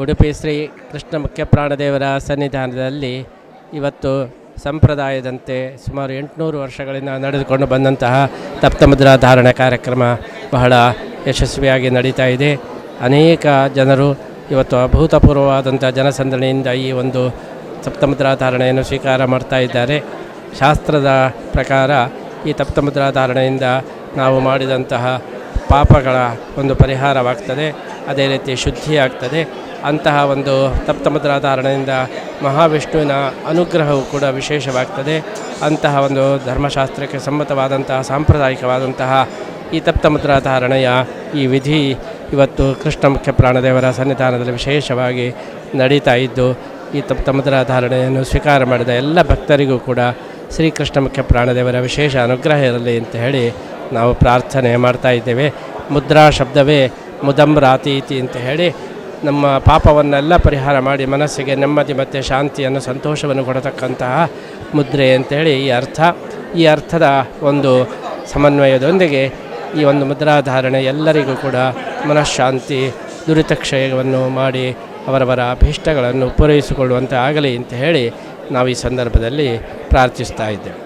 ಉಡುಪಿ ಶ್ರೀ ಕೃಷ್ಣ ಮುಖ್ಯ ಪ್ರಾಣದೇವರ ಸನ್ನಿಧಾನದಲ್ಲಿ ಇವತ್ತು ಸಂಪ್ರದಾಯದಂತೆ ಸುಮಾರು ಎಂಟುನೂರು ವರ್ಷಗಳಿಂದ ನಡೆದುಕೊಂಡು ಬಂದಂತಹ ತಪ್ತಮುದ್ರಾ ಧಾರಣೆ ಕಾರ್ಯಕ್ರಮ ಬಹಳ ಯಶಸ್ವಿಯಾಗಿ ನಡೀತಾ ಇದೆ. ಅನೇಕ ಜನರು ಇವತ್ತು ಅಭೂತಪೂರ್ವವಾದಂಥ ಜನಸಂದಣಿಯಿಂದ ಈ ಒಂದು ತಪ್ತಮುದ್ರಾ ಧಾರಣೆಯನ್ನು ಸ್ವೀಕಾರ ಮಾಡ್ತಾ ಇದ್ದಾರೆ. ಶಾಸ್ತ್ರದ ಪ್ರಕಾರ ಈ ತಪ್ತಮುದ್ರಾ ಧಾರಣೆಯಿಂದ ನಾವು ಮಾಡಿದಂತಹ ಪಾಪಗಳ ಒಂದು ಪರಿಹಾರವಾಗ್ತದೆ. ಅದೇ ರೀತಿ ಶುದ್ಧಿಯಾಗ್ತದೆ. ಅಂತಹ ಒಂದು ತಪ್ತಮುದ್ರಾ ಧಾರಣೆಯಿಂದ ಮಹಾವಿಷ್ಣುವಿನ ಅನುಗ್ರಹವು ಕೂಡ ವಿಶೇಷವಾಗ್ತದೆ. ಅಂತಹ ಒಂದು ಧರ್ಮಶಾಸ್ತ್ರಕ್ಕೆ ಸಮ್ಮತವಾದಂತಹ, ಸಾಂಪ್ರದಾಯಿಕವಾದಂತಹ ಈ ತಪ್ತಮುದ್ರಾ ಧಾರಣೆಯ ಈ ವಿಧಿ ಇವತ್ತು ಕೃಷ್ಣ ಮುಖ್ಯ ಪ್ರಾಣದೇವರ ಸನ್ನಿಧಾನದಲ್ಲಿ ವಿಶೇಷವಾಗಿ ನಡೀತಾ ಇದ್ದು, ಈ ತಪ್ತಮುದ್ರಾಧಾರಣೆಯನ್ನು ಸ್ವೀಕಾರ ಮಾಡಿದ ಎಲ್ಲ ಭಕ್ತರಿಗೂ ಕೂಡ ಶ್ರೀಕೃಷ್ಣ ಮುಖ್ಯ ಪ್ರಾಣದೇವರ ವಿಶೇಷ ಅನುಗ್ರಹ ಇರಲಿ ಅಂತ ಹೇಳಿ ನಾವು ಪ್ರಾರ್ಥನೆ ಮಾಡ್ತಾ ಇದ್ದೇವೆ. ಮುದ್ರಾ ಶಬ್ದವೇ ಮುದಂಬ್ರಾತೀತಿ ಅಂತ ಹೇಳಿ ನಮ್ಮ ಪಾಪವನ್ನೆಲ್ಲ ಪರಿಹಾರ ಮಾಡಿ ಮನಸ್ಸಿಗೆ ನೆಮ್ಮದಿ ಮತ್ತು ಶಾಂತಿಯನ್ನು ಸಂತೋಷವನ್ನು ಕೊಡತಕ್ಕಂತಹ ಮುದ್ರೆ ಅಂತೇಳಿ ಈ ಅರ್ಥ. ಈ ಅರ್ಥದ ಒಂದು ಸಮನ್ವಯದೊಂದಿಗೆ ಈ ಒಂದು ಮುದ್ರಾಧಾರಣೆ ಎಲ್ಲರಿಗೂ ಕೂಡ ಮನಃಶಾಂತಿ, ದುರಿತಕ್ಷಯವನ್ನು ಮಾಡಿ ಅವರವರ ಅಭೀಷ್ಟಗಳನ್ನು ಪೂರೈಸಿಕೊಳ್ಳುವಂತೆ ಆಗಲಿ ಅಂತ ಹೇಳಿ ನಾವು ಈ ಸಂದರ್ಭದಲ್ಲಿ ಪ್ರಾರ್ಥಿಸ್ತಾ ಇದ್ದೇವೆ.